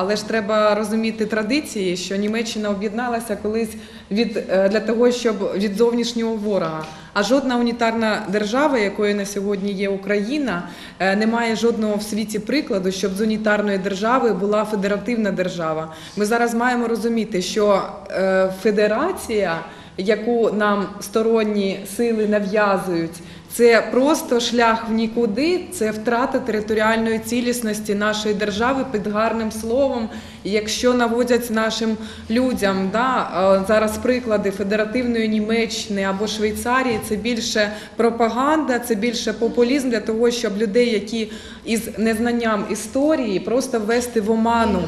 Але ж треба розуміти традиції, що Німеччина об'єдналася колись від е, для того, щоб від зовнішнього ворога. А жодна унітарна держава, якою на сьогодні є Україна, е, не має жодного в світі прикладу, щоб з унітарної держави була федеративна держава. Ми зараз маємо розуміти, що е, федерація, яку нам сторонні сили нав'язують. Це просто шлях в нікуди, це втрата територіальної цілісності нашої держави під гарним словом. Якщо наводять нашим людям да, е, зараз приклади федеративної Німеччини або Швейцарії, це більше пропаганда, це більше популізм для того, щоб людей, які із незнанням історії, просто ввести в оману.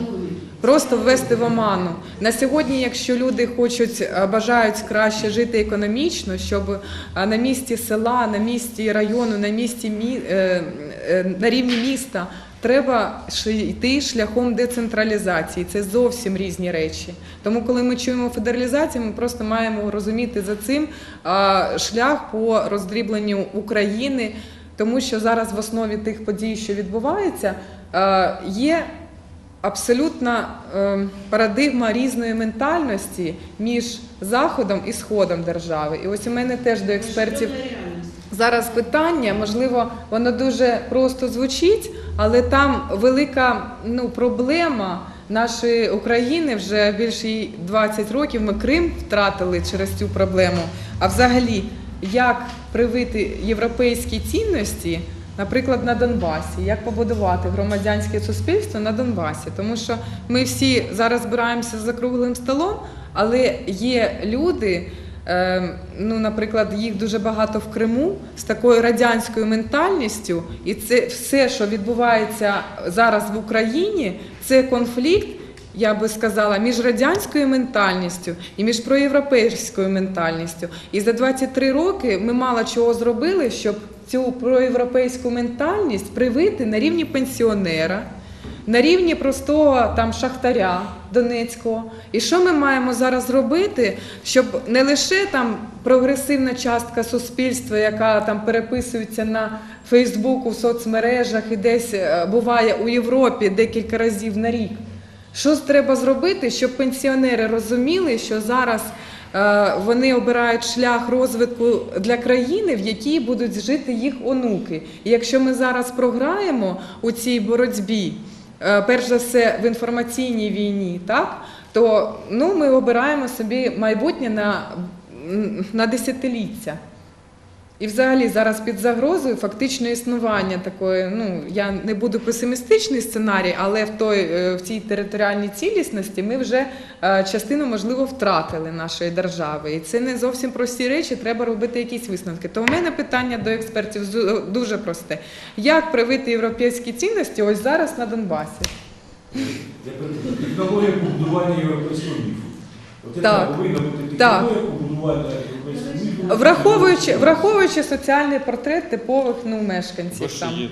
Просто ввести в оману на сьогодні, якщо люди хочуть е, бажають краще жити економічно, щоб е, на місці села, на місці району, на місці мі, е, на рівні міста треба йти шляхом децентралізації. Це зовсім різні речі. Тому, коли ми чуємо федералізацію, ми просто маємо розуміти за цим шлях по роздрібленню України, тому що зараз в основі тих подій, що відбуваються, є абсолютна е, парадигма різної ментальності між заходом і сходом держави. І ось у мене теж до експертів зараз питання. Можливо, воно дуже просто звучить, але там велика ну, проблема нашої України вже більше 20 років. Ми Крим втратили через цю проблему. А взагалі, як привити європейські цінності? Наприклад, на Донбасі, як побудувати громадянське суспільство на Донбасі, тому що ми всі зараз збираємося за круглим столом, але є люди, е, ну, наприклад, їх дуже багато в Криму з такою радянською ментальністю, і це все, що відбувається зараз в Україні, це конфлікт. Я би сказала, між радянською ментальністю і між проєвропейською ментальністю. І за 23 роки ми мало чого зробили, щоб цю проєвропейську ментальність привити на рівні пенсіонера, на рівні простого там шахтаря Донецького. І що ми маємо зараз робити, щоб не лише там прогресивна частка суспільства, яка там переписується на Фейсбуку, в соцмережах і десь е, буває у Європі декілька разів на рік. Що треба зробити, щоб пенсіонери розуміли, що зараз вони обирають шлях розвитку для країни, в якій будуть жити їх онуки. І якщо ми зараз програємо у цій боротьбі, е, перш за все в інформаційній війні, так то ну, ми обираємо собі майбутнє на, на десятиліття. І взагалі зараз під загрозою фактично існування такої, ну я не буду песимістичний сценарій, але в той е, в цій територіальній цілісності ми вже е, частину можливо втратили нашої держави. І це не зовсім прості речі, треба робити якісь висновки. То у мене питання до експертів дуже просте: як привити європейські цінності ось зараз на Донбасі? Технологія побудування європейського міфу. От повинна бути технологія побудування. Враховуючи, враховуючи соціальний портрет типових ну, мешканців там.